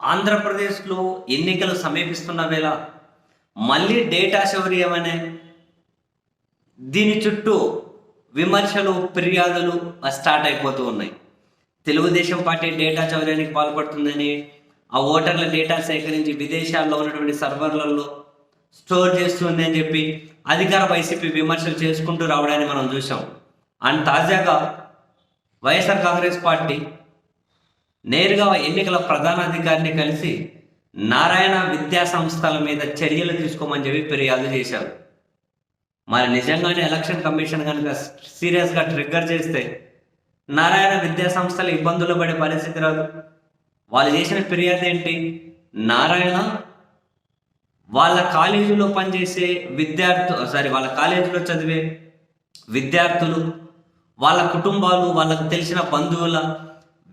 ఆంధ్రప్రదేశ్లో ఎన్నికలు సమీపిస్తున్న వేళ మళ్ళీ డేటా శౌర్యం అనే దీని చుట్టూ విమర్శలు ఫిర్యాదులు స్టార్ట్ అయిపోతూ ఉన్నాయి. తెలుగుదేశం పార్టీ డేటా చౌర్యానికి పాల్పడుతుందని ఆ ఓటర్ల డేటా సేకరించి విదేశాల్లో ఉన్నటువంటి సర్వర్లలో స్టోర్ చేస్తుంది అని చెప్పి అధికార వైసీపీ విమర్శలు చేసుకుంటూ రావడాన్ని మనం చూసాం అండ్ తాజాగా వైఎస్ఆర్ కాంగ్రెస్ పార్టీ నేరుగా ఎన్నికల ప్రధాన అధికారిని కలిసి నారాయణ విద్యా సంస్థల మీద చర్యలు తీసుకోమని చెప్పి ఫిర్యాదు చేశారు. మరి నిజంగానే ఎలక్షన్ కమిషన్ కనుక సీరియస్గా ట్రిగ్గర్ చేస్తే నారాయణ విద్యా సంస్థలు ఇబ్బందులు పడే పరిస్థితి రాదు. వాళ్ళు చేసిన ఫిర్యాదు ఏంటి? నారాయణ వాళ్ళ కాలేజీలో పనిచేసే విద్యార్థు సారీ వాళ్ళ కాలేజీలో చదివే విద్యార్థులు వాళ్ళ కుటుంబాలు వాళ్ళకు తెలిసిన బంధువుల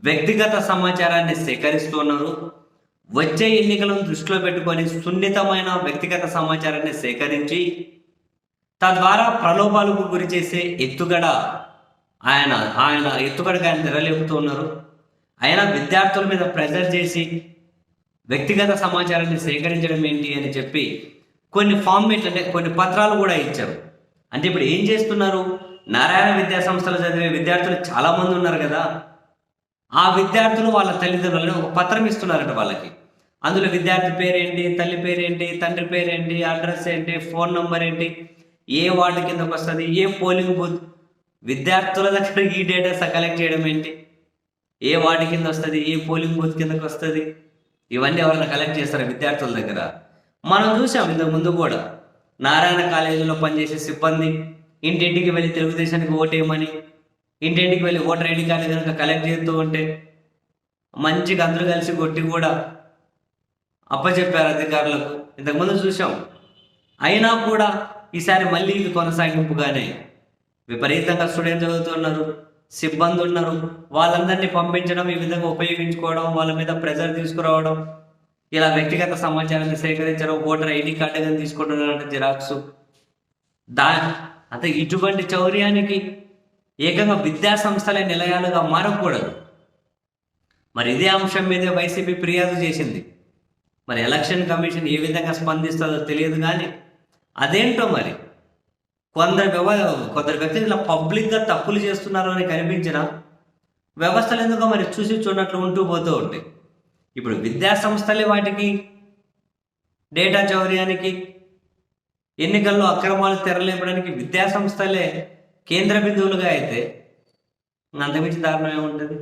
వ్యక్తిగత సమాచారాన్ని సేకరిస్తున్నారు. వచ్చే ఎన్నికలను దృష్టిలో పెట్టుకొని సున్నితమైన వ్యక్తిగత సమాచారాన్ని సేకరించి తద్వారా ప్రలోభాలకు గురి చేసే ఎత్తుగడ ఆయన ఆయన ఎత్తుగడగా ఆయన నిరలేపుతున్నారు ఆయన విద్యార్థుల మీద ప్రెజర్ చేసి వ్యక్తిగత సమాచారాన్ని సేకరించడం ఏంటి అని చెప్పి కొన్ని ఫార్మేట్ అంటే కొన్ని పత్రాలు కూడా ఇచ్చారు. అంటే ఇప్పుడు ఏం చేస్తున్నారు? నారాయణ విద్యా సంస్థలు చదివే విద్యార్థులు చాలామంది ఉన్నారు కదా. ఆ విద్యార్థులు వాళ్ళ తల్లిదండ్రులని ఒక పత్రం ఇస్తున్నారట వాళ్ళకి. అందులో విద్యార్థి పేరేంటి తల్లి పేరేంటి తండ్రి పేరేంటి అడ్రస్ ఏంటి ఫోన్ నంబర్ ఏంటి ఏ వార్డు కిందకు వస్తుంది ఏ పోలింగ్ బూత్. విద్యార్థుల దగ్గర ఈ డేటా కలెక్ట్ చేయడం ఏంటి? ఏ వార్డు కింద వస్తుంది ఏ పోలింగ్ బూత్ కిందకు వస్తుంది? ఇవన్నీ ఎవరైనా కలెక్ట్ చేస్తారా విద్యార్థుల దగ్గర? మనం చూసాం ఇంతకు ముందు కూడా. నారాయణ కాలేజీలో పనిచేసే సిబ్బంది ఇంటింటికి వెళ్ళి తెలుగుదేశానికి ఓటేయమని ఇంటింటికి వెళ్ళి ఓటర్ ఐడి కార్డు కనుక కలెక్ట్ చేస్తూ ఉంటే మంచిగా అందరూ కలిసి కొట్టి కూడా అప్పచెప్పారు అధికారులకు. ఇంతకుముందు చూసాం అయినా కూడా ఈసారి మళ్ళీ ఇది కొనసాగింపుగానే విపరీతంగా స్టూడెంట్ చదువుతున్నారు సిబ్బంది ఉన్నారు. వాళ్ళందరినీ పంపించడం ఈ విధంగా ఉపయోగించుకోవడం వాళ్ళ మీద ప్రెజర్ తీసుకురావడం ఇలా వ్యక్తిగత సమాచారాన్ని సేకరించడం ఓటర్ ఐడి కార్డు కానీ తీసుకుంటున్నారంటే జిరాక్స్. దా అంటే ఇటువంటి చౌర్యానికి ఏకంగా విద్యా సంస్థలే నిలయాలుగా మారకూడదు. మరి ఇదే అంశం మీద వైసీపీ ఫిర్యాదు చేసింది. మరి ఎలక్షన్ కమిషన్ ఏ విధంగా స్పందిస్తుందో తెలియదు కానీ అదేంటో మరి? కొందరు వ్యవ కొందరు వ్యక్తులు ఇలా పబ్లిక్గా తప్పులు చేస్తున్నారు అని కనిపించిన వ్యవస్థలు ఎందుకో మరి చూసి చూడనట్లు ఉంటూ పోతూ ఉంటాయి. ఇప్పుడు విద్యా సంస్థలే వాటికి డేటా చౌర్యానికి ఎన్నికల్లో అక్రమాలు తెరలేపడానికి విద్యా సంస్థలే కేంద్ర బిందువులుగా అయితే అంతమించి దారుణం ఏముంటుంది?